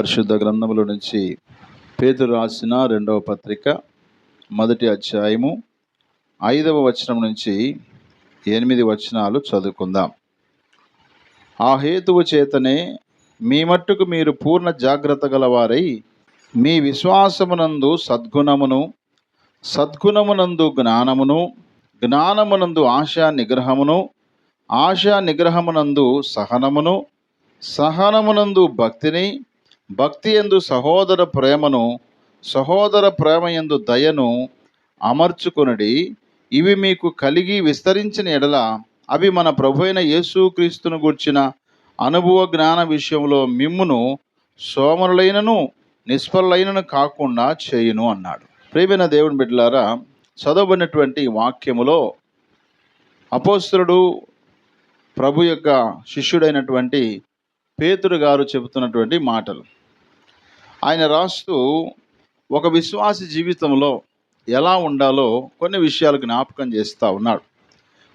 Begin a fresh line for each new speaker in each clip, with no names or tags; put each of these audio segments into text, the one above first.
పరిశుద్ధ గ్రంథముల నుంచి పేతురు రాసిన రెండవ పత్రిక మొదటి అధ్యాయము ఐదవ వచనం నుంచి ఎనిమిది వచనాలు చదువుకుందాం. ఆ హేతువు చేతనే మీ మట్టుకు మీరు పూర్ణ జాగ్రత్త గలవారై మీ విశ్వాసమునందు సద్గుణమును సద్గుణమునందు జ్ఞానమును జ్ఞానమునందు ఆశా నిగ్రహమును ఆశా నిగ్రహమునందు సహనమును సహనమునందు భక్తిని భక్తి ఎందు సహోదర ప్రేమను సహోదర ప్రేమ యందు దయను అమర్చుకొనుడి. ఇవి మీకు కలిగి విస్తరించిన ఎడల అవి మన ప్రభు అయిన యేసుక్రీస్తును గూర్చిన అనుభవ జ్ఞాన విషయంలో మిమ్మును సోమరులైనను నిష్ఫలైనను కాకుండా చేయును అన్నాడు. ప్రేమైన దేవుని బిడ్డలారా చదవబడినటువంటి వాక్యములో అపోస్తుడు ప్రభు యొక్క శిష్యుడైనటువంటి పేతురు గారు చెబుతున్నటువంటి మాటలు. ఆయన రాస్తూ ఒక విశ్వాసి జీవితంలో ఎలా ఉండాలో కొన్ని విషయాలు జ్ఞాపకం చేస్తూ ఉన్నాడు.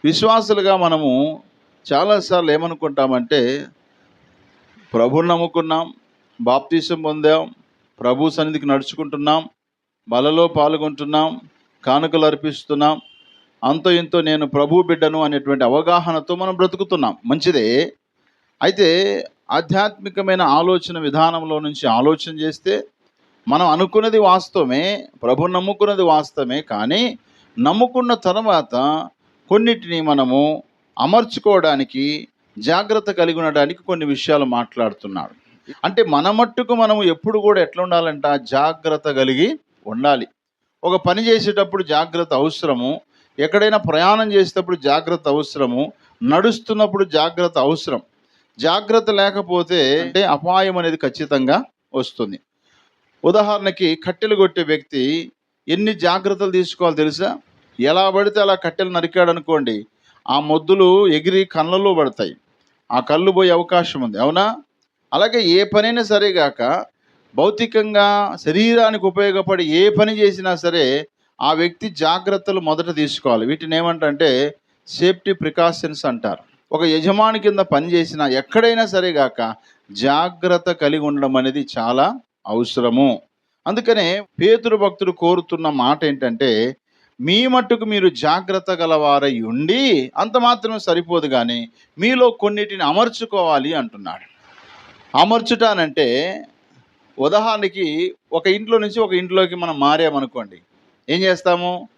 విశ్వాసులుగా మనము చాలాసార్లు ఏమనుకుంటామంటే ప్రభుని నమ్ముకున్నాం బాప్తీసం పొందాం ప్రభు సన్నిధికి నడుచుకుంటున్నాం బలలో పాల్గొంటున్నాం కానుకలు అర్పిస్తున్నాం అంతో ఇంతో నేను ప్రభు బిడ్డను అనేటువంటి అవగాహనతో మనం బ్రతుకుతున్నాం. మంచిదే. అయితే ఆధ్యాత్మికమైన ఆలోచన విధానంలో నుంచి ఆలోచన చేస్తే మనం అనుకున్నది వాస్తవమే ప్రభు నమ్ముకున్నది వాస్తవమే కానీ నమ్ముకున్న తర్వాత కొన్నిటిని మనము అమర్చుకోవడానికి జాగ్రత్త కలిగి ఉండడానికి కొన్ని విషయాలు మాట్లాడుతున్నాడు అంటే మన మట్టుకు మనము ఎప్పుడు కూడా ఎట్లా ఉండాలంట? జాగ్రత్త కలిగి ఉండాలి. ఒక పని చేసేటప్పుడు జాగ్రత్త అవసరము. ఎక్కడైనా ప్రయాణం చేసేటప్పుడు జాగ్రత్త అవసరము. నడుస్తున్నప్పుడు జాగ్రత్త అవసరం. జాగ్రత్త లేకపోతే అంటే అపాయం అనేది ఖచ్చితంగా వస్తుంది. ఉదాహరణకి కట్టెలు కొట్టే వ్యక్తి ఎన్ని జాగ్రత్తలు తీసుకోవాలో తెలుసా? ఎలా పడితే అలా కట్టెలు నరికాడు అనుకోండి ఆ మొద్దులు ఎగిరి కళ్ళల్లో పడతాయి. ఆ కళ్ళు పోయే అవకాశం ఉంది. అవునా? అలాగే ఏ పనైనా సరే గాక భౌతికంగా శరీరానికి ఉపయోగపడి ఏ పని చేసినా సరే ఆ వ్యక్తి జాగ్రత్తలు మొదట తీసుకోవాలి. వీటిని ఏమంటే సేఫ్టీ ప్రికాషన్స్ అంటారు. ఒక యజమాని కింద పని చేసినా ఎక్కడైనా సరే గాక జాగ్రత్త కలిగి ఉండడం అనేది చాలా అవసరము. అందుకనే పేతురు భక్తుడు కోరుతున్న మాట ఏంటంటే మీ మట్టుకు మీరు జాగ్రత్త గలవారై ఉండి అంత మాత్రం సరిపోదు కానీ మీలో కొన్నిటిని అమర్చుకోవాలి అంటున్నాడు. అమర్చుటానంటే ఉదాహరణకి ఒక ఇంట్లో నుంచి ఒక ఇంట్లోకి మనం మారామనుకోండి ఏం చేస్తాము?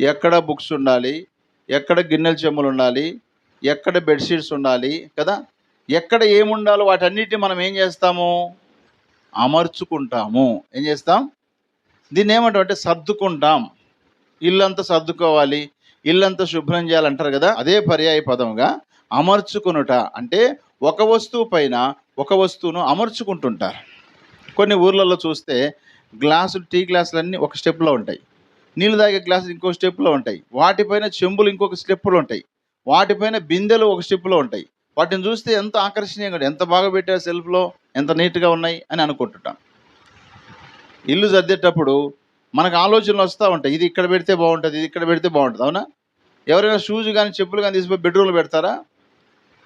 ఎక్కడ బుక్స్ ఉండాలి? ఎక్కడ గిన్నెల చెమ్ములు ఉండాలి? ఎక్కడ బెడ్షీట్స్ ఉండాలి కదా? ఎక్కడ ఏముండాలో వాటన్నిటిని మనం ఏం చేస్తాము? అమర్చుకుంటాము. ఏం చేస్తాం? దీన్ని ఏమంటాం అంటే సర్దుకుంటాం. ఇల్లంతా సర్దుకోవాలి. ఇల్లంతా శుభ్రం చేయాలంటారు కదా? అదే పర్యాయ పదంగా అమర్చుకునుట అంటే ఒక వస్తువు పైన ఒక వస్తువును అమర్చుకుంటుంటారు. కొన్ని ఊర్లలో చూస్తే గ్లాసులు టీ గ్లాసులు అన్నీ ఒక స్టెప్లో ఉంటాయి. నీళ్ళు తాగే గ్లాసులు ఇంకో స్టెప్లో ఉంటాయి. వాటిపైన చెంబులు ఇంకొక స్టెప్లో ఉంటాయి. వాటిపైన బిందెలు ఒక స్టిప్లో ఉంటాయి. వాటిని చూస్తే ఎంత ఆకర్షణీయంగా ఎంత బాగా పెట్టారు సెల్ఫ్లో ఎంత నీట్గా ఉన్నాయి అని అనుకుంటుంటాం. ఇల్లు సర్దేటప్పుడు మనకు ఆలోచనలు వస్తూ ఉంటాయి. ఇది ఇక్కడ పెడితే బాగుంటుంది ఇది ఇక్కడ పెడితే బాగుంటుంది. అవునా? ఎవరైనా షూస్ కానీ చెప్పులు కానీ తీసిపోయి బెడ్రూమ్లో పెడతారా?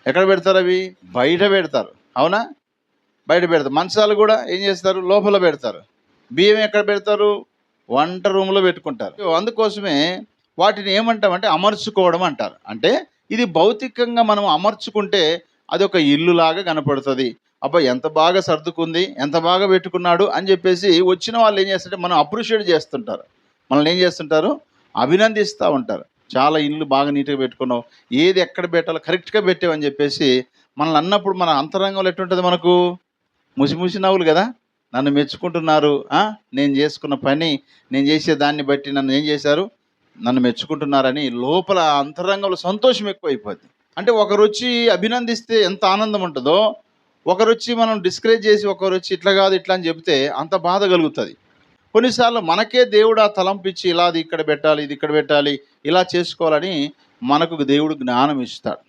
ఎక్కడ పెడతారు అవి? బయట పెడతారు. అవునా? బయట పెడతారు. మంచాలు కూడా ఏం చేస్తారు? లోపల పెడతారు. బియ్యం ఎక్కడ పెడతారు? వంట రూమ్లో పెట్టుకుంటారు. అందుకోసమే వాటిని ఏమంటామంటే అమర్చుకోవడం అంటారు. అంటే ఇది భౌతికంగా మనం అమర్చుకుంటే అది ఒక ఇల్లులాగా కనపడుతుంది. అబ్బా ఎంత బాగా సర్దుకుంది ఎంత బాగా పెట్టుకున్నాడు అని చెప్పేసి వచ్చిన వాళ్ళు ఏం చేస్తుంటే మనం అప్రిషియేట్ చేస్తుంటారు. మనల్ని ఏం చేస్తుంటారు? అభినందిస్తూ ఉంటారు. చాలా ఇల్లు బాగా నీట్గా పెట్టుకున్నావు. ఏది ఎక్కడ పెట్టాలో కరెక్ట్గా పెట్టావని చెప్పేసి మనల్ని అన్నప్పుడు మన అంతరంగంలో ఎట్టుంటుంది మనకు? ముసి ముసి నవ్వులు కదా? నన్ను మెచ్చుకుంటున్నారు. నేను చేసుకున్న పని నేను చేసే దాన్ని బట్టి నన్ను ఏం చేశారు? నన్ను మెచ్చుకుంటున్నారని లోపల అంతరంగంలో సంతోషం ఎక్కువైపోద్ది. అంటే ఒకరు వచ్చి అభినందిస్తే ఎంత ఆనందం ఉంటుందో ఒకరు వచ్చి మనం డిస్కరేజ్ చేసి ఒకరు వచ్చి ఇట్లా కాదు ఇట్లా అని చెప్తే అంత బాధ కలుగుతుంది. కొన్నిసార్లు మనకే దేవుడు ఆ తలంపిచ్చి ఇలా అది ఇక్కడ పెట్టాలి ఇది ఇక్కడ పెట్టాలి ఇలా చేసుకోవాలని మనకు దేవుడు జ్ఞానం ఇస్తాడు.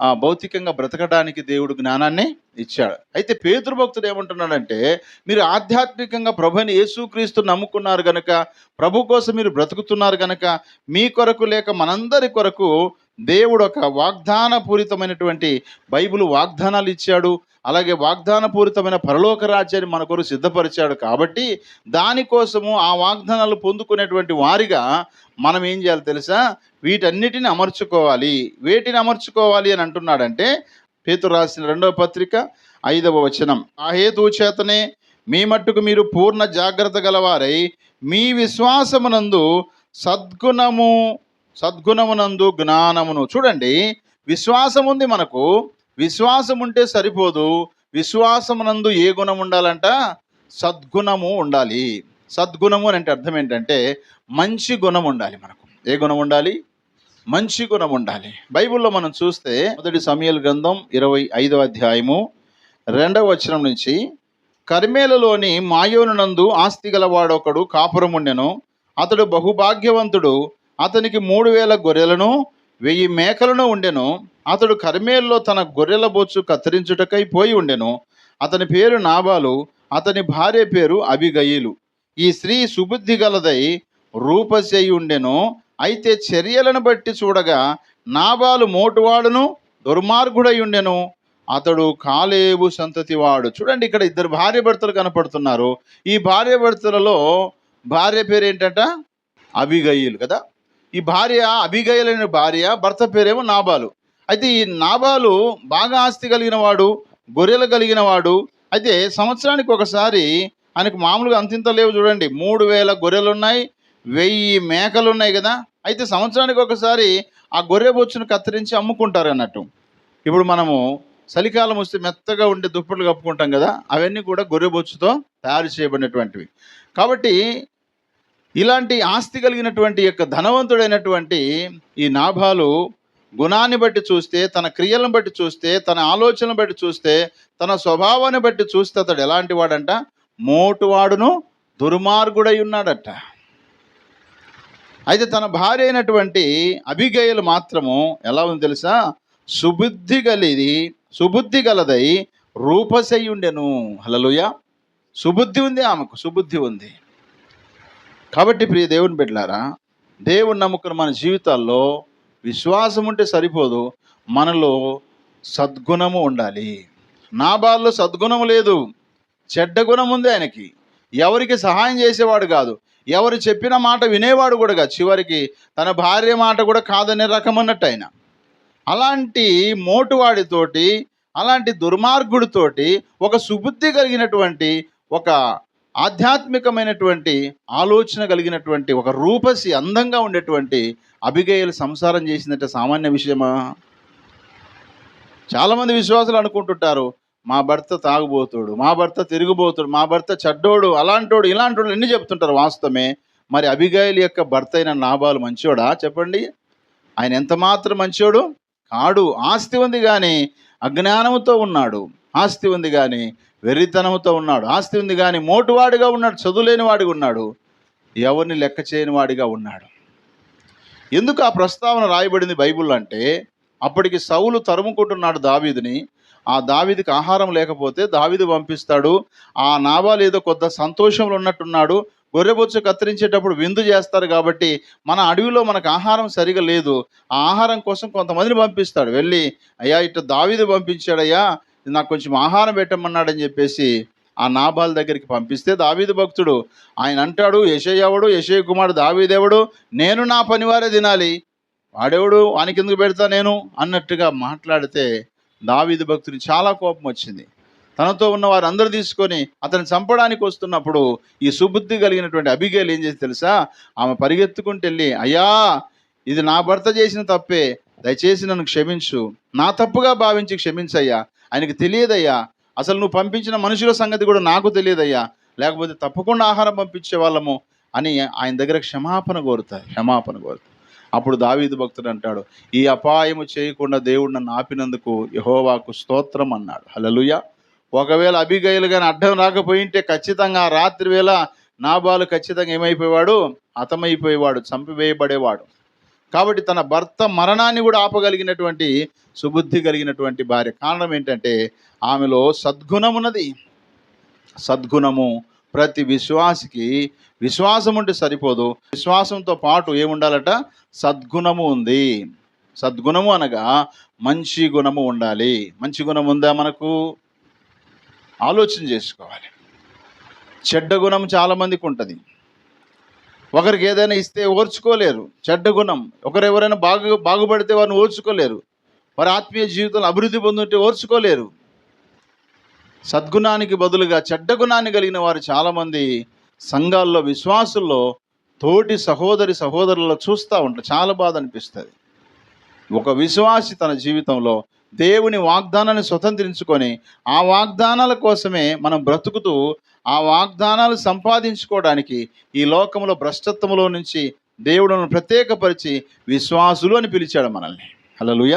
ఆ భౌతికంగా బ్రతకడానికి దేవుడు జ్ఞానాన్ని ఇచ్చాడు. అయితే పేతృభక్తుడు ఏమంటున్నాడంటే మీరు ఆధ్యాత్మికంగా ప్రభుని యేసుక్రీస్తు నమ్ముకున్నారు గనక ప్రభు కోసం మీరు బ్రతుకుతున్నారు గనక మీ కొరకు లేక మనందరి కొరకు దేవుడు ఒక వాగ్దానపూరితమైనటువంటి బైబిల్ వాగ్దానాలు ఇచ్చాడు. అలాగే వాగ్దానపూరితమైన పరలోక రాజ్యాన్ని మన కొరకు సిద్ధపరిచాడు కాబట్టి దానికోసము ఆ వాగ్దానాలు పొందుకునేటువంటి వారిగా మనం ఏం చేయాలి తెలుసా? వీటన్నిటిని అమర్చుకోవాలి. వేటిని అమర్చుకోవాలి అని అంటున్నాడంటే పేతురు రాసిన రెండవ పత్రిక ఐదవ వచనం. ఆ హేతు చేతనే మీ మట్టుకు మీరు పూర్ణ జాగ్రత్త గలవారై మీ విశ్వాసమునందు సద్గుణము సద్గుణమునందు జ్ఞానమును. చూడండి విశ్వాసం ఉంది మనకు విశ్వాసం ఉంటే సరిపోదు విశ్వాసమునందు ఏ గుణం ఉండాలంట? సద్గుణము ఉండాలి. సద్గుణము అని అంటే అర్థం ఏంటంటే మంచి గుణం ఉండాలి మనకు. ఏ గుణం ఉండాలి? మంచి గుణం ఉండాలి. బైబిల్లో మనం చూస్తే మొదటి సమయల్ గ్రంథం ఇరవై ఐదవ అధ్యాయము రెండవ వచనం నుంచి కర్మేలలోని మాయోనునందు ఆస్తి గలవాడొకడు కాపురముండెను అతడు బహుభాగ్యవంతుడు. అతనికి మూడు వేల గొర్రెలను వెయ్యి మేకలను ఉండెను. అతడు కర్మేల్లో తన గొర్రెల బొచ్చు కత్తిరించుటకై పోయి ఉండెను. అతని పేరు నాబాలు అతని భార్య పేరు అబిగయిలు. ఈ స్త్రీ సుబుద్ధి గలదై రూపశయ్యి ఉండెను అయితే చర్యలను బట్టి చూడగా నాబాలు మోటువాడును దుర్మార్గుడై ఉండెను అతడు కాలేబు సంతతివాడు. చూడండి ఇక్కడ ఇద్దరు భార్య భర్తలు కనపడుతున్నారు. ఈ భార్య భర్తలలో భార్య పేరు ఏంటంట అభిగయిలు కదా? ఈ భార్య అభిగయులైన భార్య భర్త పేరేమో నాబాలు. అయితే ఈ నాబాలు బాగా ఆస్తి కలిగిన వాడు గొర్రెలు కలిగిన వాడు అయితే సంవత్సరానికి ఒకసారి ఆయనకు మామూలుగా అంతింత లేవు చూడండి. మూడు వేల గొర్రెలు ఉన్నాయి వెయ్యి మేకలు ఉన్నాయి కదా అయితే సంవత్సరానికి ఒకసారి ఆ గొర్రె బొచ్చును కత్తిరించి అమ్ముకుంటారు అన్నట్టు. ఇప్పుడు మనము చలికాలం వస్తే మెత్తగా ఉండే దుప్పట్లు కప్పుకుంటాం కదా అవన్నీ కూడా గొర్రె బొచ్చుతో తయారు చేయబడినటువంటివి. కాబట్టి ఇలాంటి ఆస్తి కలిగినటువంటి యొక్క ధనవంతుడైనటువంటి ఈ నాభాలు గుణాన్ని బట్టి చూస్తే తన క్రియలను బట్టి చూస్తే తన ఆలోచనను బట్టి చూస్తే తన స్వభావాన్ని బట్టి చూస్తే అతడు ఎలాంటి వాడంట? మోటువాడును దుర్మార్గుడై ఉన్నాడట. అయితే తన భార్య అయినటువంటి అభిగయలు మాత్రము ఎలా ఉంది తెలుసా? సుబుద్ధి గలిది సుబుద్ధి గలదై రూపశయ్యుండెను. హలలుయ సుబుద్ధి ఉంది ఆమెకు సుబుద్ధి ఉంది. కాబట్టి ప్రియ దేవుని బిడ్డలారా దేవుని నమ్ముకున్న మన జీవితాల్లో విశ్వాసం ఉంటే సరిపోదు మనలో సద్గుణము ఉండాలి. నా బాల్లో సద్గుణము లేదు చెడ్డ గుణం ఉంది ఆయనకి. ఎవరికి సహాయం చేసేవాడు కాదు. ఎవరు చెప్పిన మాట వినేవాడు కూడా చివరికి తన భార్య మాట కూడా కాదనే రకం అన్నట్టు ఆయన. అలాంటి మోటువాడితోటి అలాంటి దుర్మార్గుడితోటి ఒక సుబుద్ధి కలిగినటువంటి ఒక ఆధ్యాత్మికమైనటువంటి ఆలోచన కలిగినటువంటి ఒక రూపసి అందంగా ఉండేటువంటి అభిగయలు సంసారం చేసిందంటే సామాన్య విషయమా? చాలామంది విశ్వాసులు అనుకుంటుంటారు మా భర్త తాగుబోతుడు మా భర్త తిరుగుబోతుడు మా భర్త చెడ్డోడు అలాంటోడు ఇలాంటోడు ఎన్ని చెప్తుంటారు వాస్తవమే. మరి అభిగాయలు యొక్క భర్త అయిన నాబాలు మంచోడా చెప్పండి. ఆయన ఎంత మాత్రం మంచోడు? కాడు ఆస్తి ఉంది కానీ అజ్ఞానముతో ఉన్నాడు. ఆస్తి ఉంది కానీ వెర్రితనముతో ఉన్నాడు. ఆస్తి ఉంది కానీ మోటువాడిగా ఉన్నాడు చదువులేని వాడిగా ఉన్నాడు. ఎవరిని లెక్క చేయని వాడిగా ఉన్నాడు? ఎందుకు ఆ ప్రస్తావన రాయబడింది బైబిల్ అంటే అప్పటికి సౌలు తరుముకుంటున్నాడు దావీదుని ఆ దావిదికి ఆహారం లేకపోతే దావిది పంపిస్తాడు. ఆ నాబాలు ఏదో కొద్ద సంతోషంలో ఉన్నట్టున్నాడు. గొర్రెబొచ్చు కత్తిరించేటప్పుడు విందు చేస్తారు కాబట్టి మన అడవిలో మనకు ఆహారం సరిగా లేదు. ఆ ఆహారం కోసం కొంతమందిని పంపిస్తాడు. వెళ్ళి అయ్యా ఇట్ట దావిది పంపించాడయ్యా నాకు కొంచెం ఆహారం పెట్టమన్నాడని చెప్పేసి ఆ నాబాల్ దగ్గరికి పంపిస్తే దావీదు భక్తుడు ఆయన అంటాడు యశయ్యవడు యశయ్య కుమారుడు దావీదేవుడు నేను నా పనివారే తినాలి. వాడెవడు? వానికి ఎందుకు పెడతా నేను? అన్నట్టుగా మాట్లాడితే దావీదు భక్తుని చాలా కోపం వచ్చింది. తనతో ఉన్న అందరూ తీసుకొని అతను చంపడానికి వస్తున్నప్పుడు ఈ సుబుద్ధి కలిగినటువంటి అభిగేలు ఏం చేసి తెలుసా? ఆమె పరిగెత్తుకుంటూ వెళ్ళి అయ్యా ఇది నా భర్త చేసిన తప్పే. దయచేసి నన్ను క్షమించు. నా తప్పుగా భావించి క్షమించయ్యా. ఆయనకి తెలియదయ్యా. అసలు నువ్వు పంపించిన మనుషుల సంగతి కూడా నాకు తెలియదయ్యా. లేకపోతే తప్పకుండా ఆహారం పంపించే వాళ్ళము అని ఆయన దగ్గర క్షమాపణ కోరుతారు. క్షమాపణ కోరుతారు. అప్పుడు దావీదు భక్తుడు అంటాడు ఈ అపాయము చేయకుండా దేవుడు నన్ను ఆపినందుకు యహోవాకు స్తోత్రం అన్నాడు. హలలుయ ఒకవేళ అభిగయలు కానీ అడ్డం రాకపోయింటే ఖచ్చితంగా ఆ రాత్రి వేళ నాబాలు ఖచ్చితంగా ఏమైపోయేవాడు? హతమైపోయేవాడు చంపివేయబడేవాడు. కాబట్టి తన భర్త మరణాన్ని కూడా ఆపగలిగినటువంటి సుబుద్ధి కలిగినటువంటి భార్య. కారణం ఏంటంటే ఆమెలో సద్గుణమున్నది సద్గుణము ప్రతి విశ్వాసికి విశ్వాసం ఉంటే సరిపోదు. విశ్వాసంతో పాటు ఏముండాలట? సద్గుణము ఉంది. సద్గుణము అనగా మంచి గుణము ఉండాలి. మంచి గుణం ఉందా మనకు? ఆలోచన చేసుకోవాలి. చెడ్డ గుణం చాలా మందికి ఉంటుంది ఒకరికి ఏదైనా ఇస్తే ఓర్చుకోలేరు. చెడ్డ గుణం. ఒకరు ఎవరైనా బాగు బాగుపడితే వారిని ఓర్చుకోలేరు. వారి ఆత్మీయ జీవితంలో అభివృద్ధి పొందుంటే ఓర్చుకోలేరు. సద్గుణానికి బదులుగా చెడ్డ గుణాన్ని కలిగిన వారు చాలామంది సంఘాల్లో విశ్వాసుల్లో తోటి సహోదరి సహోదరులలో చూస్తూ ఉంటారు చాలా బాధ అనిపిస్తుంది ఒక విశ్వాసి తన జీవితంలో దేవుని వాగ్దానాన్ని స్వతంత్రించుకొని ఆ వాగ్దానాల కోసమే మనం బ్రతుకుతూ ఆ వాగ్దానాలు సంపాదించుకోవడానికి ఈ లోకంలో భ్రష్టత్వంలో నుంచి దేవుడును ప్రత్యేకపరిచి విశ్వాసులు అని పిలిచాడు మనల్ని. హలలుయ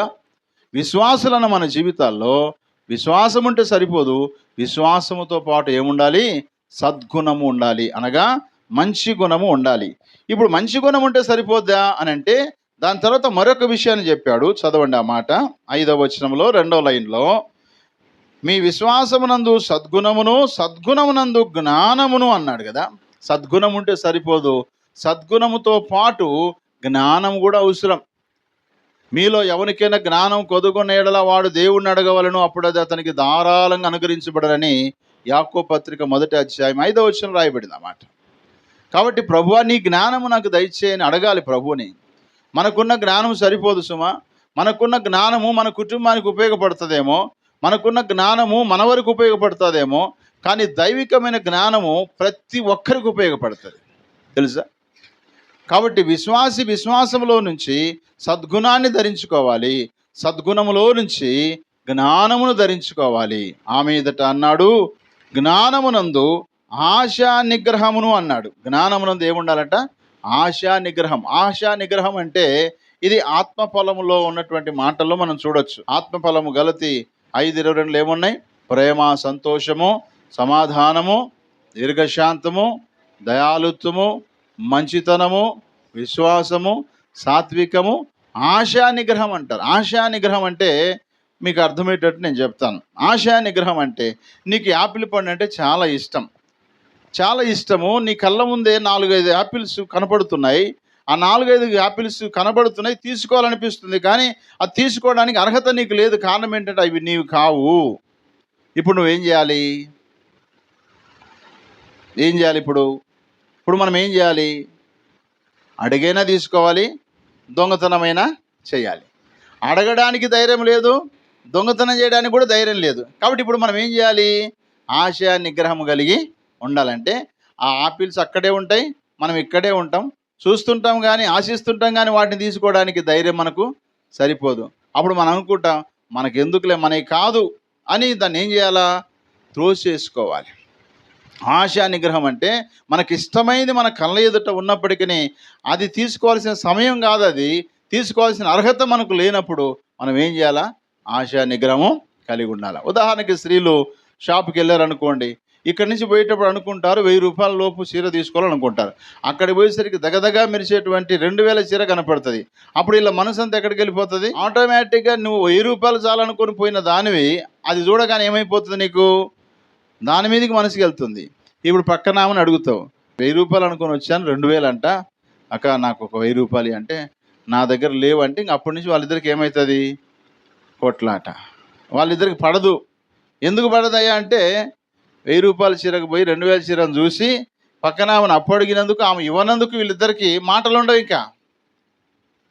విశ్వాసులన్న మన జీవితాల్లో విశ్వాసం ఉంటే సరిపోదు. విశ్వాసముతో పాటు ఏముండాలి? సద్గుణము ఉండాలి. అనగా మంచి గుణము ఉండాలి. ఇప్పుడు మంచి గుణం ఉంటే సరిపోద్దా అని అంటే దాని తర్వాత మరొక విషయాన్ని చెప్పాడు. చదవండి ఆ మాట. ఐదవ వచనంలో రెండవ లైన్లో మీ విశ్వాసమునందు సద్గుణమును సద్గుణమునందు జ్ఞానమును అన్నాడు కదా. సద్గుణం ఉంటే సరిపోదు. సద్గుణముతో పాటు జ్ఞానం కూడా అవసరం. మీలో ఎవరికైనా జ్ఞానం కొదుకున్న ఎడల వాడు దేవుణ్ణి అడగవలను అప్పుడు అది అతనికి ధారాళంగా అనుగ్రహించబడని యాకో పత్రిక మొదటి అధ్యాయం ఐదో వచ్చిన రాయబడింది అన్నమాట కాబట్టి ప్రభువా నీ జ్ఞానము నాకు దయచేయని అడగాలి ప్రభువుని. మనకున్న జ్ఞానం సరిపోదు సుమా. మనకున్న జ్ఞానము మన కుటుంబానికి ఉపయోగపడుతుందేమో. మనకున్న జ్ఞానము మన వరకు ఉపయోగపడుతుందేమో. కానీ దైవికమైన జ్ఞానము ప్రతి ఒక్కరికి ఉపయోగపడుతుంది. తెలుసా? కాబట్టి విశ్వాసి విశ్వాసంలో నుంచి సద్గుణాన్ని ధరించుకోవాలి. సద్గుణములో నుంచి జ్ఞానమును ధరించుకోవాలి. ఆ మీదట అన్నాడు జ్ఞానమునందు ఆశా నిగ్రహమును అన్నాడు. జ్ఞానమునందు ఏముండాలట? ఆశా నిగ్రహం. ఆశా నిగ్రహం అంటే ఇది ఆత్మఫలములో ఉన్నటువంటి మాటల్లో మనం చూడొచ్చు. ఆత్మఫలము గలతి ఐదు ఇరవై రెండు ఏమున్నాయి? ప్రేమ సంతోషము సమాధానము దీర్ఘశాంతము దయాలుత్వము మంచితనము విశ్వాసము సాత్వికము ఆశానిగ్రహం అంటారు. ఆశానిగ్రహం అంటే మీకు అర్థమయ్యేటట్టు నేను చెప్తాను. ఆశానిగ్రహం అంటే నీకు యాపిల్ పండు అంటే చాలా ఇష్టం. చాలా ఇష్టము. నీ కళ్ళ ముందే నాలుగైదు యాపిల్స్ కనపడుతున్నాయి. ఆ నాలుగైదు యాపిల్స్ కనబడుతున్నాయి. తీసుకోవాలనిపిస్తుంది కానీ అది తీసుకోవడానికి అర్హత నీకు లేదు. కారణం ఏంటంటే అవి నీవు కావు. ఇప్పుడు నువ్వేం చేయాలి? ఏం చేయాలి ఇప్పుడు? ఇప్పుడు మనం ఏం చేయాలి? అడిగైనా తీసుకోవాలి దొంగతనమైనా చేయాలి. అడగడానికి ధైర్యం లేదు దొంగతనం చేయడానికి కూడా ధైర్యం లేదు. కాబట్టి ఇప్పుడు మనం ఏం చేయాలి? ఆశ నిగ్రహం కలిగి ఉండాలంటే ఆ ఆపిల్స్ అక్కడే ఉంటాయి మనం ఇక్కడే ఉంటాం. చూస్తుంటాం కానీ ఆశిస్తుంటాం కానీ వాటిని తీసుకోవడానికి ధైర్యం మనకు సరిపోదు. అప్పుడు మనం అనుకుంటాం మనకు ఎందుకులే మనకి కాదు అని దాన్ని ఏం చేయాలా? త్రోసేసుకోవాలి ఆశా నిగ్రహం అంటే మనకి ఇష్టమైనది మన కళ్ళ ఎదుట ఉన్నప్పటికీ అది తీసుకోవాల్సిన సమయం కాదు అది. తీసుకోవాల్సిన అర్హత మనకు లేనప్పుడు మనం ఏం చేయాలా? ఆశా నిగ్రహం కలిగి ఉండాలి. ఉదాహరణకి స్త్రీలు షాప్కి వెళ్ళారనుకోండి ఇక్కడి నుంచి పోయేటప్పుడు అనుకుంటారు వెయ్యి రూపాయల లోపు చీర తీసుకోవాలనుకుంటారు. అక్కడికి పోయేసరికి దగదగా మెరిసేటువంటి రెండు వేల చీర కనపడుతుంది. అప్పుడు ఇలా మనసు అంతా ఎక్కడికి వెళ్ళిపోతుంది? ఆటోమేటిక్గా నువ్వు వెయ్యి రూపాయలు చాలనుకొని పోయిన దానివి అది చూడగానే ఏమైపోతుంది నీకు? దాని మీదకి మనసుకి వెళ్తుంది. ఇప్పుడు పక్కన ఆమెను అడుగుతావు. వెయ్యి రూపాయలు అనుకుని వచ్చాను రెండు వేలు అంట. అక్క నాకు ఒక వెయ్యి రూపాయలు అంటే నా దగ్గర లేవు అంటే ఇంక అప్పటి నుంచి వాళ్ళిద్దరికి ఏమవుతుంది కొట్లాట. వాళ్ళిద్దరికి పడదు. ఎందుకు పడదయ్యా అంటే వెయ్యి రూపాయల చీరకు పోయి రెండు వేల చీరను చూసి పక్కన ఆమెను అప్పు అడిగినందుకు ఆమె ఇవ్వనందుకు వీళ్ళిద్దరికి మాటలు ఉండవు ఇంకా.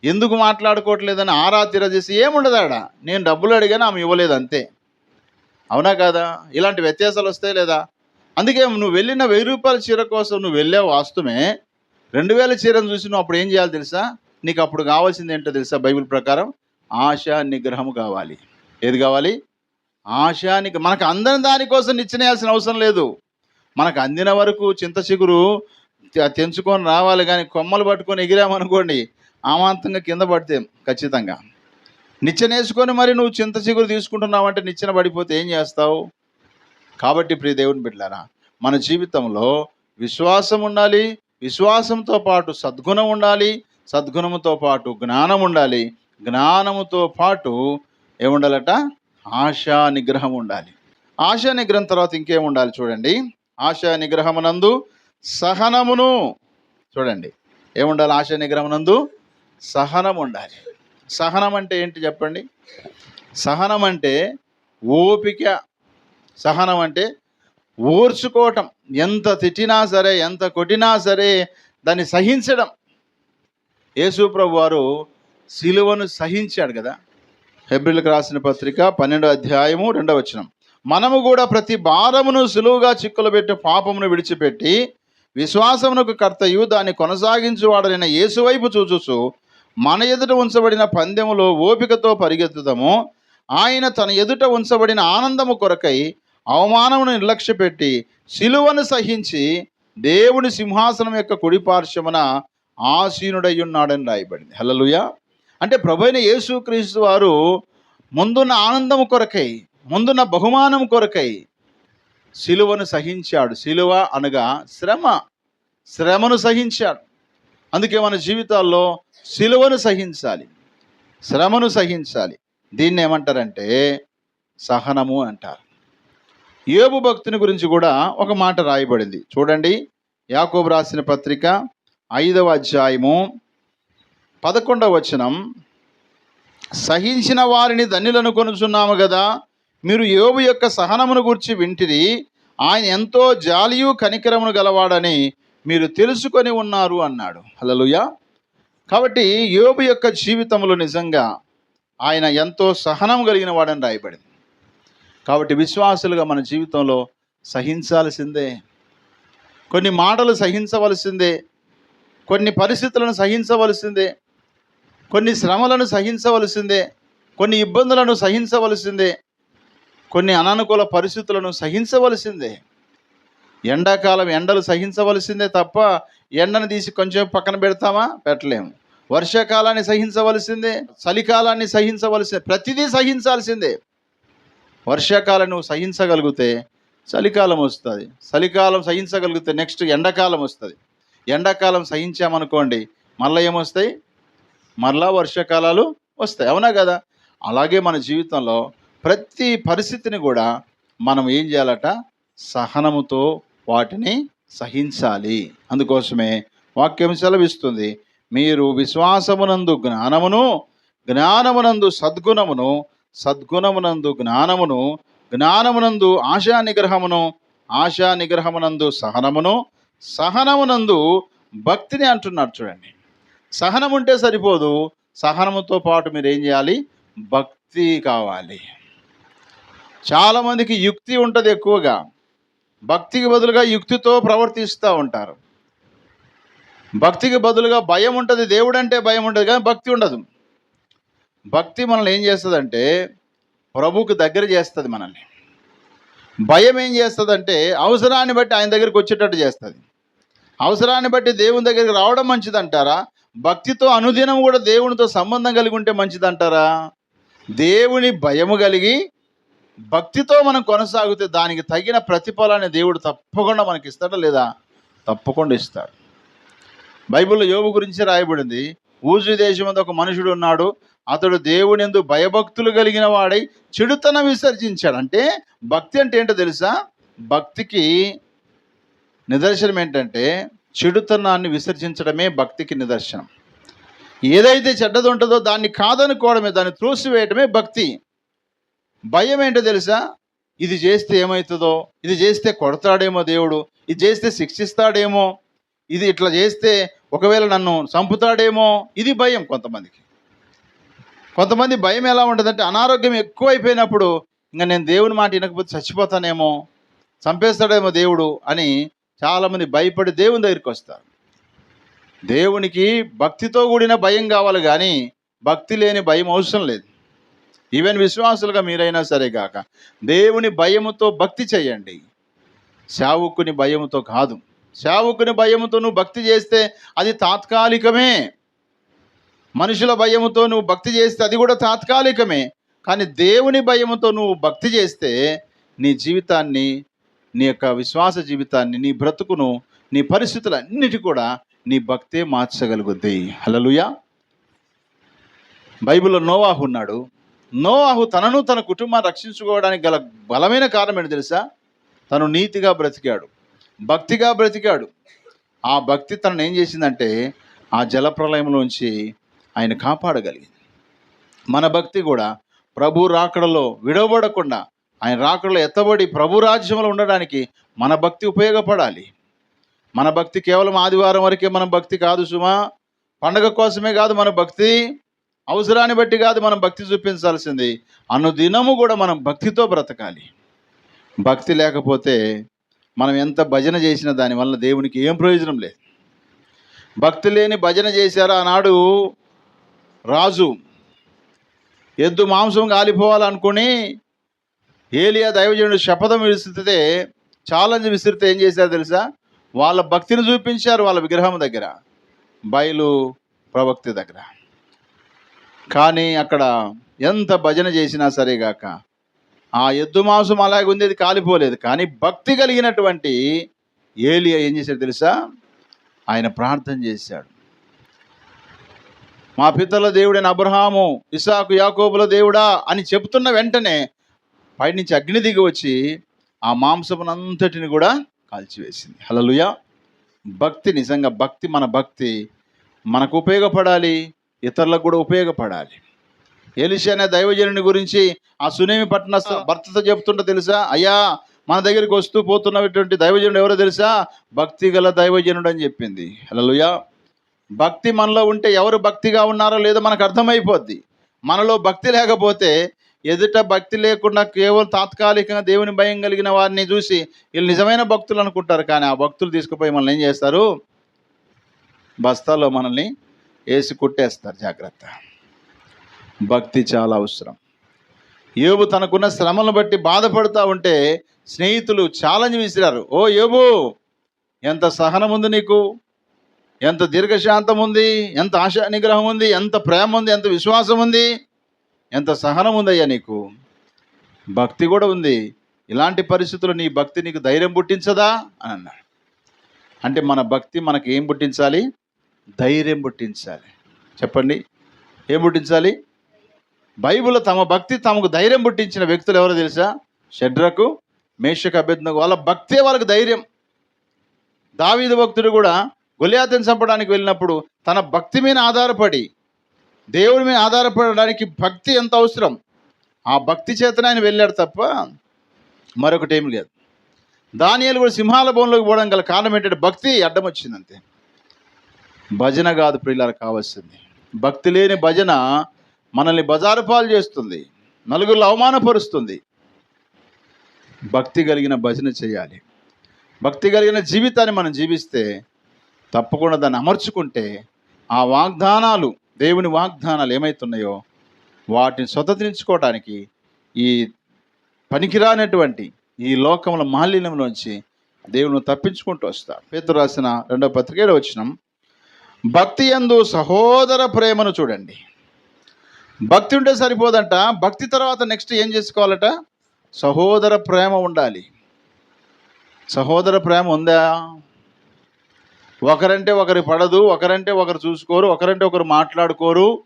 ఎందుకు మాట్లాడుకోవట్లేదని ఆరా తీర చేసి ఏముండదు ఆడ. నేను డబ్బులు అడిగాను ఆమె ఇవ్వలేదు అంతే. అవునా కాదా? ఇలాంటి వ్యత్యాసాలు వస్తాయి లేదా? అందుకే నువ్వు వెళ్ళిన వెయ్యి రూపాయల చీర కోసం నువ్వు వెళ్ళావు వాస్తవమే రెండు వేల చీరను చూసి నువ్వు అప్పుడు ఏం చేయాలి తెలుసా? నీకు అప్పుడు కావాల్సింది ఏంటో తెలుసా బైబిల్ ప్రకారం? ఆశ నిగ్రహము కావాలి. ఏది కావాలి? ఆశానికి నిగ్రహం మనకు అందని దానికోసం నిచ్చినేయాల్సిన అవసరం లేదు. మనకు అందిన వరకు చింత చిగురు తెంచుకొని రావాలి కానీ కొమ్మలు పట్టుకొని ఎగిరామనుకోండి ఆమాంతంగా కింద పడితే ఖచ్చితంగా. నిచ్చెనేసుకొని మరి నువ్వు చింత చిగురు తీసుకుంటున్నావంటే నిచ్చెన పడిపోతే ఏం చేస్తావు? కాబట్టి ప్రియ దేవుని బిడ్డారా మన జీవితంలో విశ్వాసం ఉండాలి విశ్వాసంతో పాటు సద్గుణం ఉండాలి సద్గుణముతో పాటు జ్ఞానం ఉండాలి. జ్ఞానముతో పాటు ఏముండాలట? ఆశా నిగ్రహం ఉండాలి. ఆశా నిగ్రహం తర్వాత ఇంకేం ఉండాలి చూడండి. ఆశా నిగ్రహమునందు సహనమును చూడండి. ఏముండాలి? ఆశా నిగ్రహమునందు సహనం ఉండాలి సహనం అంటే ఏంటి చెప్పండి? సహనం అంటే ఓపిక. సహనం అంటే ఓర్చుకోవటం. ఎంత తిట్టినా సరే ఎంత కొట్టినా సరే దాన్ని సహించడం. యేసుప్రభు వారు సిలువను సహించాడు కదా? హెబ్రిల్కి రాసిన పత్రిక పన్నెండో అధ్యాయము రెండవ వచనం. మనము కూడా ప్రతి భారమును సులువుగా చిక్కులు పెట్టి పాపమును విడిచిపెట్టి విశ్వాసమునకు కర్తయు దాన్ని కొనసాగించువాడైన యేసువైపు చూచుచు మన ఎదుట ఉంచబడిన పందెములో ఓపికతో పరిగెత్తుదాము. ఆయన తన ఎదుట ఉంచబడిన ఆనందము కొరకై అవమానమును నిర్లక్ష్యపెట్టి శిలువను సహించి దేవుని సింహాసనం యొక్క కుడిపార్శ్వమున ఆసీనుడై ఉన్నాడని రాయబడింది. హలలుయ అంటే ప్రభైన యేసుక్రీస్తు వారు ముందున్న ఆనందము కొరకై ముందున్న బహుమానం కొరకై శిలువను సహించాడు. శిలువ అనగా శ్రమ. శ్రమను సహించాడు. అందుకే మన జీవితాల్లో సిలువను సహించాలి శ్రమను సహించాలి. దీన్ని ఏమంటారంటే సహనము అంటారు. యోబు భక్తుని గురించి కూడా ఒక మాట రాయబడింది. చూడండి యాకోబు రాసిన పత్రిక ఐదవ అధ్యాయము పదకొండవ వచనం. సహించిన వారిని ధన్యులను కొనుచున్నాము కదా మీరు యోబు యొక్క సహనమును గురించి వింటిరి ఆయన ఎంతో జాలియు కనికరమును గలవాడని మీరు తెలుసుకొని ఉన్నారు అన్నాడు. హల్లెలూయా. కాబట్టి యోబు యొక్క జీవితంలో నిజంగా ఆయన ఎంతో సహనం కలిగిన వాడని రాయబడింది. కాబట్టి విశ్వాసులుగా మన జీవితంలో సహించాల్సిందే. కొన్ని మాటలు సహించవలసిందే. కొన్ని పరిస్థితులను సహించవలసిందే. కొన్ని శ్రమలను సహించవలసిందే. కొన్ని ఇబ్బందులను సహించవలసిందే. కొన్ని అననుకూల పరిస్థితులను సహించవలసిందే. ఎండాకాలం ఎండలు సహించవలసిందే తప్ప ఎండను తీసి కొంచెం పక్కన పెడతామా? పెట్టలేము. వర్షాకాలాన్ని సహించవలసిందే చలికాలాన్ని సహించవలసిందే ప్రతిదీ సహించాల్సిందే. వర్షాకాలం నువ్వు సహించగలిగితే చలికాలం వస్తుంది. చలికాలం సహించగలిగితే నెక్స్ట్ ఎండాకాలం వస్తుంది. ఎండాకాలం సహించామనుకోండి మళ్ళీ ఏమొస్తాయి? మరలా వర్షాకాలాలు వస్తాయి. అవునా కదా? అలాగే మన జీవితంలో ప్రతి పరిస్థితిని కూడా మనం ఏం చేయాలట? సహనముతో వాటిని సహించాలి. అందుకోసమే వాక్యం సెలవిస్తుంది. మీరు విశ్వాసమునందు జ్ఞానమును జ్ఞానమునందు సద్గుణమును సద్గుణమునందు జ్ఞానమును జ్ఞానమునందు ఆశా నిగ్రహమును ఆశా నిగ్రహమునందు సహనమును సహనమునందు భక్తిని అంటున్నారు చూడండి. సహనం ఉంటే సరిపోదు. సహనముతో పాటు మీరు ఏం చేయాలి? భక్తి కావాలి. చాలామందికి యుక్తి ఉంటుంది ఎక్కువగా. భక్తికి బదులుగా యుక్తితో ప్రవర్తిస్తూ ఉంటారు. భక్తికి బదులుగా భయం ఉంటుంది దేవుడు అంటే భయం ఉంటుంది కానీ భక్తి ఉండదు. భక్తి మనల్ని ఏం చేస్తుందంటే ప్రభుకు దగ్గర చేస్తుంది మనల్ని. భయం ఏం చేస్తుందంటే అవసరాన్ని బట్టి ఆయన దగ్గరికి వచ్చేటట్టు చేస్తుంది. అవసరాన్ని బట్టి దేవుని దగ్గరికి రావడం మంచిదంటారా? భక్తితో అనుదినం కూడా దేవునితో సంబంధం కలిగి ఉంటే మంచిదంటారా? దేవుని భయము కలిగి భక్తితో మనం కొనసాగితే దానికి తగిన ప్రతిఫలాన్ని దేవుడు తప్పకుండా మనకి ఇస్తాడా లేదా? తప్పకుండా ఇస్తాడు. బైబిల్లో యోగు గురించి రాయబడింది. ఊజు దేశం ఒక మనుషుడు ఉన్నాడు. అతడు దేవుని ఎందు భయభక్తులు కలిగిన వాడై చెడుతనం విసర్జించాడు. అంటే భక్తి అంటే ఏంటో తెలుసా? భక్తికి నిదర్శనం ఏంటంటే చెడుతనాన్ని విసర్జించడమే భక్తికి నిదర్శనం. ఏదైతే చెడ్డది ఉంటుందో దాన్ని కాదనుకోవడమే దాన్ని త్రోసివేయటమే భక్తి. భయం ఏంటో తెలుసా? ఇది చేస్తే ఏమవుతుందో ఇది చేస్తే కొడతాడేమో దేవుడు? ఇది చేస్తే శిక్షిస్తాడేమో? ఇది ఇట్లా చేస్తే ఒకవేళ నన్ను చంపుతాడేమో? ఇది భయం కొంతమందికి. కొంతమంది భయం ఎలా ఉంటుందంటే అనారోగ్యం ఎక్కువైపోయినప్పుడు ఇంకా నేను దేవుని మాట వినకపోతే చచ్చిపోతానేమో? చంపేస్తాడేమో దేవుడు అని చాలామంది భయపడి దేవుని దగ్గరికి వస్తారు. దేవునికి భక్తితో కూడిన భయం కావాలి కానీ భక్తి లేని భయం అవసరం లేదు. ఈవెన్ విశ్వాసులుగా మీరైనా సరే కాక దేవుని భయముతో భక్తి చేయండి. శావుకుని భయముతో కాదు. శావుకుని భయముతో నువ్వు భక్తి చేస్తే అది తాత్కాలికమే. మనుషుల భయముతో నువ్వు భక్తి చేస్తే అది కూడా తాత్కాలికమే. కానీ దేవుని భయముతో నువ్వు భక్తి చేస్తే నీ జీవితాన్ని నీ యొక్క విశ్వాస జీవితాన్ని నీ బ్రతుకును నీ పరిస్థితులన్నిటి కూడా నీ భక్తే మార్చగలుగుద్ది. హలలుయా బైబిల్లో నోవాహు ఉన్నాడు. నోవాహు తనను తన కుటుంబాన్ని రక్షించుకోవడానికి గల బలమైన కారణం ఏంటి తెలుసా? తను నీతిగా బ్రతికాడు భక్తిగా బ్రతికాడు. ఆ భక్తి తనను ఏం చేసిందంటే ఆ జలప్రలయంలోంచి ఆయన కాపాడగలిగింది. మన భక్తి కూడా ప్రభు రాకడలో విడవబడకుండా ఆయన రాకడలో ఎత్తబడి ప్రభు రాజ్యంలో ఉండడానికి మన భక్తి ఉపయోగపడాలి. మన భక్తి కేవలం ఆదివారం వరకే మన భక్తి కాదు సుమా. పండగ కోసమే కాదు మన భక్తి. అవసరాన్ని బట్టి కాదు మనం భక్తి చూపించాల్సింది. అన్నదినము కూడా మనం భక్తితో బ్రతకాలి. భక్తి లేకపోతే మనం ఎంత భజన చేసినా దానివల్ల దేవునికి ఏం ప్రయోజనం లేదు. భక్తి లేని భజన చేశారు ఆనాడు రాజు. ఎద్దు మాంసం కాలిపోవాలనుకుని ఏలియా దైవజనుడు శపథం విసిరితే ఛాలెంజ్ విసిరితే ఏం చేశారు తెలుసా? వాళ్ళ భక్తిని చూపించారు వాళ్ళ విగ్రహం దగ్గర. బయలు ప్రవక్తి దగ్గర. కానీ అక్కడ ఎంత భజన చేసినా సరేగాక ఆ ఎద్దు మాంసం అలాగే ఉంది అది కాలిపోలేదు. కానీ భక్తి కలిగినటువంటి ఏలియా ఏం చేశాడు తెలుసా? ఆయన ప్రార్థన చేశాడు. మా పితల దేవుడైన అబ్రహాము ఇసాకు యాకోబుల దేవుడా అని చెప్తున్న వెంటనే పైనుంచి అగ్ని దిగి వచ్చి ఆ మాంసమునంతటిని కూడా కాల్చివేసింది. హలలుయ భక్తి నిజంగా భక్తి మన భక్తి. మనకు ఉపయోగపడాలి. ఇతరులకు కూడా ఉపయోగపడాలి. ఎలిషా అనే దైవజనుని గురించి ఆ సునేమి పట్టణ భర్తతో చెప్తుంటే తెలుసా? అయ్యా మన దగ్గరికి వస్తూ పోతున్నటువంటి దైవజనుడు ఎవరో తెలుసా? భక్తి గల దైవజనుడు అని చెప్పింది. హలలుయా భక్తి మనలో ఉంటే ఎవరు భక్తిగా ఉన్నారో లేదో మనకు అర్థమైపోద్ది. మనలో భక్తి లేకపోతే ఎదుట భక్తి లేకుండా కేవలం తాత్కాలికంగా దేవుని భయం కలిగిన వారిని చూసి వీళ్ళు నిజమైన భక్తులు అనుకుంటారు. కానీ ఆ భక్తులు తీసుకుపోయి మనల్ని ఏం చేస్తారు? బస్తాల్లో మనల్ని వేసి కుట్టేస్తారు జాగ్రత్త. భక్తి చాలా అవసరం. యోబు తనకున్న శ్రమలను బట్టి బాధపడుతూ ఉంటే స్నేహితులు ఛాలెంజ్ విసిరారు. ఓ యోబు ఎంత సహనం ఉంది నీకు? ఎంత దీర్ఘశాంతం ఉంది? ఎంత ఆశా నిగ్రహం ఉంది? ఎంత ప్రేమ ఉంది? ఎంత విశ్వాసం ఉంది? ఎంత సహనం ఉందయ్యా నీకు? భక్తి కూడా ఉంది. ఇలాంటి పరిస్థితులు నీ భక్తి నీకు ధైర్యం పుట్టించదా? అని అన్నాడు. అంటే మన భక్తి మనకి ఏం పుట్టించాలి? ధైర్యం పుట్టించాలి. చెప్పండి? ఏం పుట్టించాలి? బైబిల్లో తమ భక్తి తమకు ధైర్యం పుట్టించిన వ్యక్తులు ఎవరో తెలుసా? షడ్రకు మేషకు అభ్యర్థనకు వాళ్ళ భక్తే వాళ్ళకి ధైర్యం. దావీదు భక్తుడు కూడా గొలియాతను చంపడానికి వెళ్ళినప్పుడు తన భక్తి మీద ఆధారపడి దేవుడి మీద ఆధారపడడానికి భక్తి ఎంత అవసరం? ఆ భక్తి చేతనే ఆయన వెళ్ళాడు తప్ప మరొకటి ఏం లేదు. దానియాలు కూడా సింహాల భవన్లోకి పోవడం గల కారణం ఏంటంటే భక్తి అడ్డం వచ్చింది అంతే భజన కాదు ప్రియులకు కావాల్సింది. భక్తి లేని భజన మనల్ని బజారు పాలు చేస్తుంది నలుగురు అవమానపరుస్తుంది. భక్తి కలిగిన భజన చేయాలి. భక్తి కలిగిన జీవితాన్ని మనం జీవిస్తే తప్పకుండా దాన్ని అమర్చుకుంటే ఆ వాగ్దానాలు దేవుని వాగ్దానాలు ఏమైతున్నాయో వాటిని స్వతంత్రించుకోవడానికి ఈ పనికిరానటువంటి ఈ లోకముల మాలిన్యంలోంచి దేవుని తప్పించుకుంటూ వస్తా. పేతురు రాసిన రెండో పత్రికేలో వచ్చినాం భక్తి యందు సహోదర ప్రేమను చూడండి. భక్తి ఉంటే సరిపోదంట. భక్తి తర్వాత నెక్స్ట్ ఏం చేసుకోవాలట? సహోదర ప్రేమ ఉండాలి. సహోదర ప్రేమ ఉందా? ఒకరంటే ఒకరి పడదు ఒకరంటే ఒకరు చూసుకోరు ఒకరంటే ఒకరు మాట్లాడుకోరు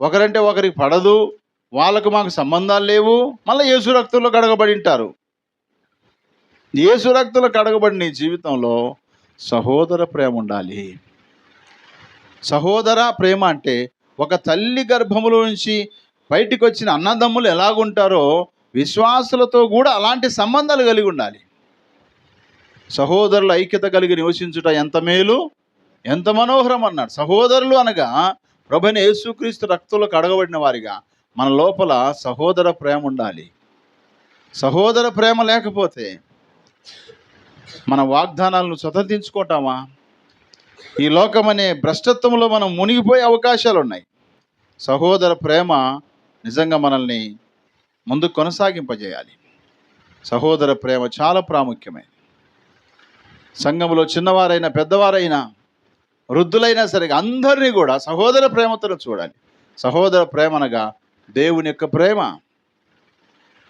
ఒకరంటే ఒకరికి పడదు వాళ్ళకు మాకు సంబంధాలు లేవు. మళ్ళీ యేసు రక్తంలో కడగబడి ఉంటారు. యేసు రక్తంలో కడగబడిన జీవితంలో సహోదర ప్రేమ ఉండాలి. సహోదర ప్రేమ అంటే ఒక తల్లి గర్భములో నుంచి బయటికి వచ్చిన అన్నదమ్ములు ఎలాగుంటారో విశ్వాసులతో కూడా అలాంటి సంబంధాలు కలిగి ఉండాలి. సహోదరుల ఐక్యత కలిగి నివసించుట ఎంత మేలు? ఎంత మనోహరం అన్నాడు. సహోదరులు అనగా ప్రభుని యేసుక్రీస్తు రక్తంలో కడగబడిన వారిగా మన లోపల సహోదర ప్రేమ ఉండాలి. సహోదర ప్రేమ లేకపోతే మన వాగ్దానాలను స్వతంత్రించుకోవటామా ఈ లోకం అనే భ్రష్టత్వంలో మనం మునిగిపోయే అవకాశాలు ఉన్నాయి సహోదర ప్రేమ నిజంగా మనల్ని ముందు కొనసాగింపజేయాలి. సహోదర ప్రేమ చాలా ప్రాముఖ్యమైనది. సంఘంలో చిన్నవారైనా పెద్దవారైనా వృద్ధులైనా సరే అందరినీ కూడా సహోదర ప్రేమతో చూడాలి. సహోదర ప్రేమ అనగా దేవుని యొక్క ప్రేమ.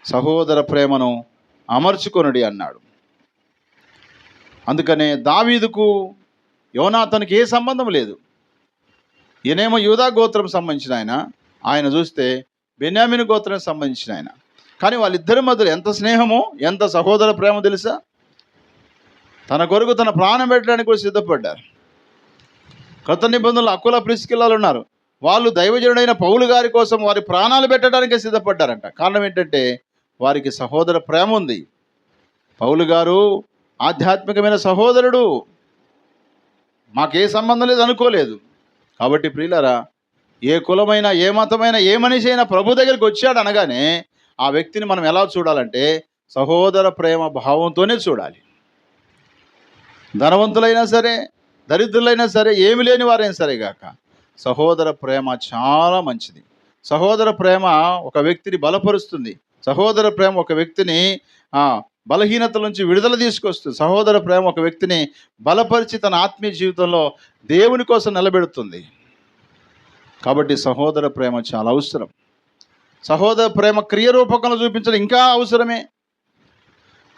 సహోదర ప్రేమను అమర్చుకొనుడి అన్నాడు. అందుకనే దావీదుకు యోనాతనికి ఏ సంబంధం లేదు. ఈయనేమో యూదా గోత్రం సంబంధించిన ఆయన. ఆయన చూస్తే బెన్యామిన్ గోత్రం సంబంధించిన ఆయన. కానీ వాళ్ళిద్దరి మధ్యలో ఎంత స్నేహమో ఎంత సహోదర ప్రేమ తెలుసా? తన కొరకు తన ప్రాణం పెట్టడానికి కూడా సిద్ధపడ్డారు. కృత నిబంధనలు అక్కుల ప్రిస్కిల్లాలు ఉన్నారు. వాళ్ళు దైవజనుడైన పౌలు గారి కోసం వారి ప్రాణాలు పెట్టడానికే సిద్ధపడ్డారంట. కారణం ఏంటంటే వారికి సహోదర ప్రేమ ఉంది. పౌలు గారు ఆధ్యాత్మికమైన సహోదరుడు. మాకే సంబంధం లేదు అనుకోలేదు. కాబట్టి ప్రియులరా ఏ కులమైనా ఏ మతమైనా ఏ మనిషి అయినా ప్రభు దగ్గరికి వచ్చాడు అనగానే ఆ వ్యక్తిని మనం ఎలా చూడాలంటే సహోదర ప్రేమ భావంతోనే చూడాలి. ధనవంతులైనా సరే దరిద్రులైనా సరే ఏమి లేని వారైనా సరే గాక సహోదర ప్రేమ చాలా మంచిది. సహోదర ప్రేమ ఒక వ్యక్తిని బలపరుస్తుంది. సహోదర ప్రేమ ఒక వ్యక్తిని బలహీనత నుంచి విడుదల తీసుకొస్తుంది సహోదర ప్రేమ ఒక వ్యక్తిని బలపరిచి తన ఆత్మీయ జీవితంలో దేవుని కోసం నిలబెడుతుంది. కాబట్టి సహోదర ప్రేమ చాలా అవసరం. సహోదర ప్రేమ క్రియ రూపకంలో చూపించడం ఇంకా అవసరమే.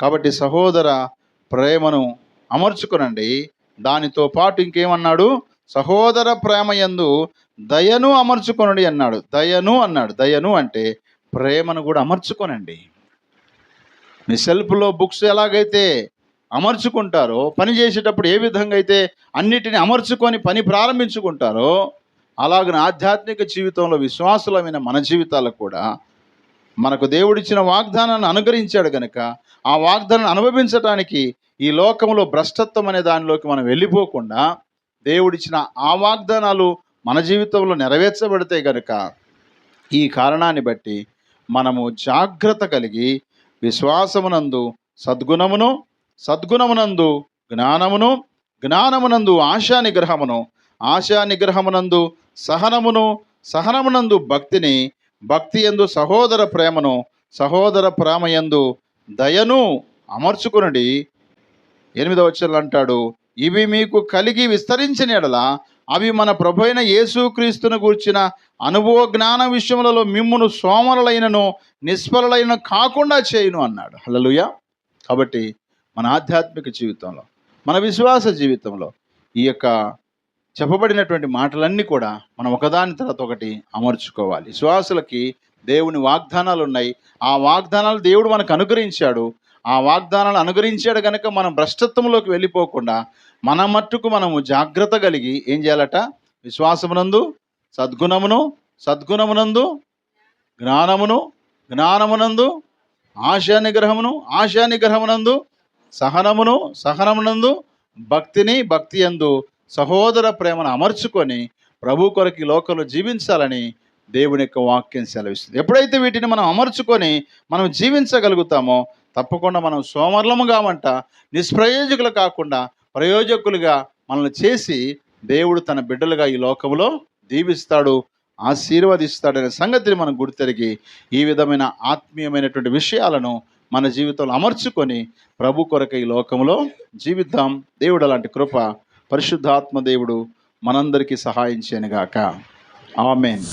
కాబట్టి సహోదర ప్రేమను అమర్చుకునండి. దానితో పాటు ఇంకేమన్నాడు? సహోదర ప్రేమ యందు దయను అమర్చుకొనండి అన్నాడు. దయను అన్నాడు. దయను అంటే ప్రేమను కూడా అమర్చుకోనండి. మీ సెల్ఫ్లో బుక్స్ ఎలాగైతే అమర్చుకుంటారో పని చేసేటప్పుడు ఏ విధంగా అయితే అన్నిటిని అమర్చుకొని పని ప్రారంభించుకుంటారో అలాగనే ఆధ్యాత్మిక జీవితంలో విశ్వాసులమైన మన జీవితాలకు కూడా మనకు దేవుడిచ్చిన వాగ్దానాన్ని అనుగ్రహించాడు కనుక ఆ వాగ్దానాన్ని అనుభవించటానికి ఈ లోకంలో భ్రష్టత్వం అనే దానిలోకి మనం వెళ్ళిపోకుండా దేవుడిచ్చిన ఆ వాగ్దానాలు మన జీవితంలో నెరవేర్చబడితే కనుక ఈ కారణాన్ని బట్టి మనము జాగ్రత్త కలిగి విశ్వాసమునందు సద్గుణమును సద్గుణమునందు జ్ఞానమును జ్ఞానమునందు ఆశా నిగ్రహమును ఆశా నిగ్రహమునందు సహనమును సహనమునందు భక్తిని భక్తి ఎందు సహోదర ప్రేమను సహోదర ప్రేమయందు దయను అమర్చుకునడి. ఎనిమిదవ వచ్చలు అంటాడు ఇవి మీకు కలిగి విస్తరించిన ఎడల అవి మన ప్రభు అయిన యేసుక్రీస్తును గూర్చిన అనుభవ జ్ఞాన విషయములలో మిమ్మును సోమరులైనను నిష్ఫలైన కాకుండా చేయును అన్నాడు. హలలుయ కాబట్టి మన ఆధ్యాత్మిక జీవితంలో మన విశ్వాస జీవితంలో ఈ యొక్క చెప్పబడినటువంటి మాటలన్నీ కూడా మనం ఒకదాని తర్వాత ఒకటి అమర్చుకోవాలి. విశ్వాసులకి దేవుని వాగ్దానాలు ఉన్నాయి ఆ వాగ్దానాలు దేవుడు మనకు అనుగ్రహించాడు. ఆ వాగ్దానాలు అనుగ్రహించాడు కనుక మనం భ్రష్టత్వంలోకి వెళ్ళిపోకుండా మన మట్టుకు మనము జాగ్రత్త కలిగి ఏం చేయాలట? విశ్వాసమునందు సద్గుణమును సద్గుణమునందు జ్ఞానమును జ్ఞానమునందు ఆశా నిగ్రహమును ఆశా నిగ్రహమునందు సహనమును సహనమునందు భక్తిని భక్తి యందు సహోదర ప్రేమను అమర్చుకొని ప్రభు కొరకు లోకంలో జీవించాలని దేవుని యొక్క వాక్యం సెలవిస్తుంది. ఎప్పుడైతే వీటిని మనం అమర్చుకొని మనం జీవించగలుగుతామో తప్పకుండా మనం సోమర్లము కావంట నిష్ప్రయోజకులు కాకుండా ప్రయోజకులుగా మనల్ని చేసి దేవుడు తన బిడ్డలుగా ఈ లోకంలో దీవిస్తాడు ఆశీర్వదిస్తాడనే సంగతిని మనం గుర్తెరిగి ఈ విధమైన ఆత్మీయమైనటువంటి విషయాలను మన జీవితంలో అమర్చుకొని ప్రభు కొరకు ఈ లోకంలో జీవిద్దాం. దేవుడు అలాంటి కృప పరిశుద్ధాత్మ దేవుడు మనందరికీ సహాయం చేయనుగాక. ఆమెన్.